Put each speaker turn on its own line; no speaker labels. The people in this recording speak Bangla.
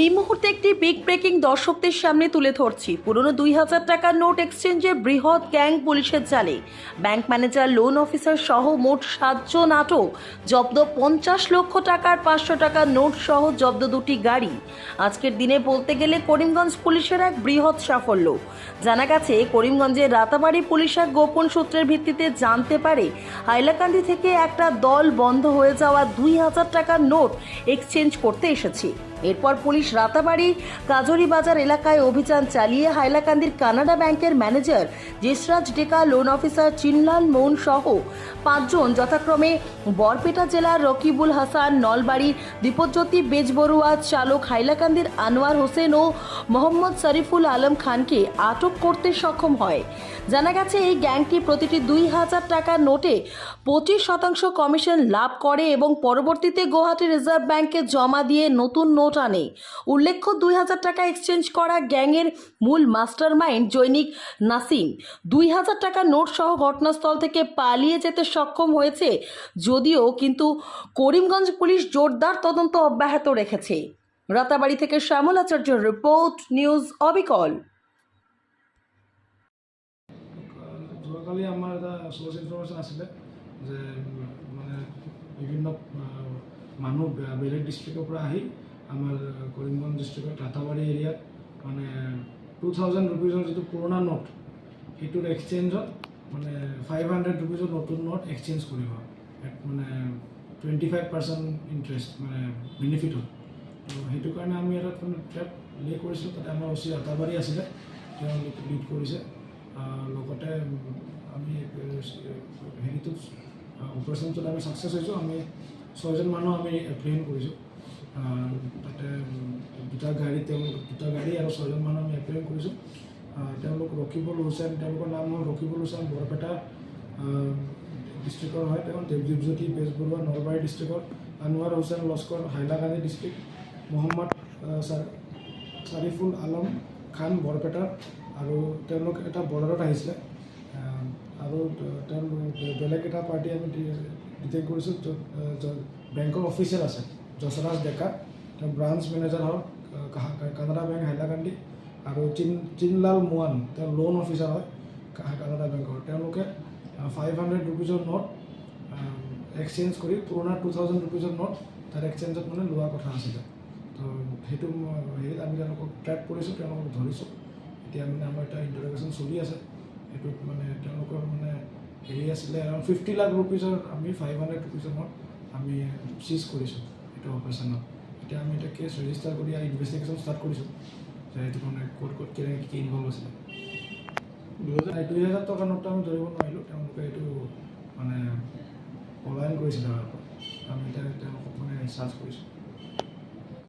এই মুহূর্তে একটি বিগ ব্রেকিং দর্শকদের সামনে তুলে ধরছি। পুরনো দুই হাজার টাকার নোট এক্সচেঞ্জে বৃহৎ গ্যাং পুলিশের জালে। ব্যাংক ম্যানেজার লোন অফিসার সহ মোট সাতজন আটক। জব্দ পঞ্চাশ লক্ষ টাকার পাঁচশো টাকার নোট সহ জব্দ দুটি গাড়ি। আজকের দিনে বলতে গেলে করিমগঞ্জ পুলিশের এক বৃহৎ সাফল্য। জানা গেছে, করিমগঞ্জের রাতাবাড়ি পুলিশ এক গোপন সূত্রের ভিত্তিতে জানতে পারে, হাইলাকান্দি থেকে একটা দল বন্ধ হয়ে যাওয়া দুই হাজার টাকার নোট এক্সচেঞ্জ করতে এসেছে। এরপর পুলিশ রাতাবাড়ি কাজরি বাজার এলাকায় অভিযান চালিয়ে হাইলাকান্দির কানাডা ব্যাংকের manager Jesraj Deka loan officer Chinlal Moun সহ পাঁচজন যথাক্রমে বরপেটা জেলার রকিবুল হাসান, নলবাড়ি, দীপজ্যোতি বেজবড়ুয়া চালক হাইলাকান্দির আনোয়ার হোসেন ও মোহাম্মদ শরীফুল আলম খানকে আটক করতে সক্ষম হয়। জানা গেছে, এই গ্যাংটি প্রতিটি দুই হাজার টাকার নোটে পঁচিশ শতাংশ কমিশন লাভ করে এবং পরবর্তীতে গুয়াহাটি রিজার্ভ ব্যাংকে জমা দিয়ে নতুন নোট আনে উল্লেখ্য, দুই হাজার টাকা এক্সচেঞ্জ করা গ্যাংয়ের মূল মাস্টার মাইন্ড জৈনিক নাসিম। দুই হাজার টাকা নোট সহ ঘটনাস্থল থেকে পালিয়ে যেতে সক্ষম হয়েছে, যদিও কিন্তু করিমগঞ্জ পুলিশ জোরদার তদন্ত অব্যাহত রেখেছে। রাতাবাড়ি থেকে শ্যামল আচার্যের রিপোর্ট, নিউজ অবিকল।
যোৱাকালি আমাৰ এটা চ'ৰ্চ ইনফৰমেশ্যন আছিলে যে মানে বিভিন্ন মানুহ বেলেগ ডিষ্ট্ৰিক্টৰ পৰা আহি আমাৰ কৰিমগঞ্জ ডিষ্ট্ৰিক্টৰ টাটাবাৰী এৰিয়াত মানে টু থাউজেণ্ড ৰুপিজৰ যিটো পুৰণা নোট সেইটোৰ এক্সচেঞ্জত মানে ফাইভ হাণ্ড্ৰেড ৰুপিজৰ নতুন নোট এক্সচেঞ্জ কৰিব মানে টুৱেণ্টি ফাইভ পাৰ্চেণ্ট ইণ্টাৰেষ্ট মানে বেনিফিটত তো সেইটো কাৰণে আমি এটা মানে ট্ৰেপ লে কৰিছিলোঁ তাতে আমাৰ অচি আটাবাৰী আছিলে তেওঁ লিড কৰিছে। লগতে আমি আহ, হেৰিটোত অপাৰেশ্যনটোত আমি ছাকচেছ হৈছোঁ। আমি ছয়জন মানুহ আমি এপ্ৰিহেণ্ড কৰিছোঁ। তাতে দুটা গাড়ী, তেওঁলোক, দুটা গাড়ী আৰু ছয়জন মানুহ আমি এপ্ৰিহেণ্ড কৰিছোঁ। তেওঁলোক ৰকিবুল হুছেইন তেওঁলোকৰ নাম হ'ল ৰকিবুল হুছেইন বৰপেটা ডিষ্ট্ৰিক্টৰ হয়। তেওঁ দেৱজ্যোতি বেজবৰুৱা, নলবাৰী ডিষ্ট্ৰিক্টৰ আনোৱাৰ হুছেইন লস্কৰ, হাইলাকান্দি ডিষ্ট্ৰিক্ট মহম্মদ চাৰিফুল আলম খান বৰপেটাৰ আৰু তেওঁলোক এটা বৰ্ডাৰত আহিছিলে। আৰু ত- তেওঁলোক, বেলেগ এটা পাৰ্টি আমি ডিটেক্ট কৰিছোঁ য'ত বেংকৰ অফিচিয়েল আছে। যশৰাজ ডেকা তেওঁ ব্ৰাঞ্চ মেনেজাৰ হ'ল কানাডা বেংক হাইলাকান্দি আৰু চিন চিনলাল মোৱান তেওঁ লোন অফিচাৰ হয় কানাডা বেংকৰ তেওঁলোকে ফাইভ হাণ্ড্ৰেড ৰুপিজৰ নোট এক্সচেঞ্জ কৰি পুৰণা টু থাউজেণ্ড ৰুপিজৰ নোট তাৰ এক্সচেঞ্জত মানে লোৱা কথা আছিলে তো সেইটো হেৰিত আমি তেওঁলোকক ট্ৰেক কৰিছোঁ তেওঁলোকক ধৰিছোঁ এতিয়া মানে আমাৰ এটা ইণ্টাৰগেশ্যন চলি আছে সেইটোত মানে তেওঁলোকৰ মানে হেৰি আছিলে ফিফটি লাখ ৰুপিজৰ আমি ফাইভ হাণ্ড্ৰেড ৰুপিজৰ নোট আমি চিজ কৰিছোঁ এইটো অপাৰেশ্যনত এতিয়া আমি এটা কেছ ৰেজিষ্টাৰ কৰি ইনভেষ্টিগেশ্যন ষ্টাৰ্ট কৰিছোঁ। যে এইটো মানে ক'ত ক'ত কেনেকৈ কি ইনভল্ভ আছিলে। দুহেজাৰ দুই হাজাৰ টকাৰ নোটটো আমি ধৰিব নোৱাৰিলোঁ। তেওঁলোকে এইটো মানে পলায়ন কৰিছিলে আমি এতিয়া তেওঁলোকক মানে চাৰ্জ কৰিছোঁ।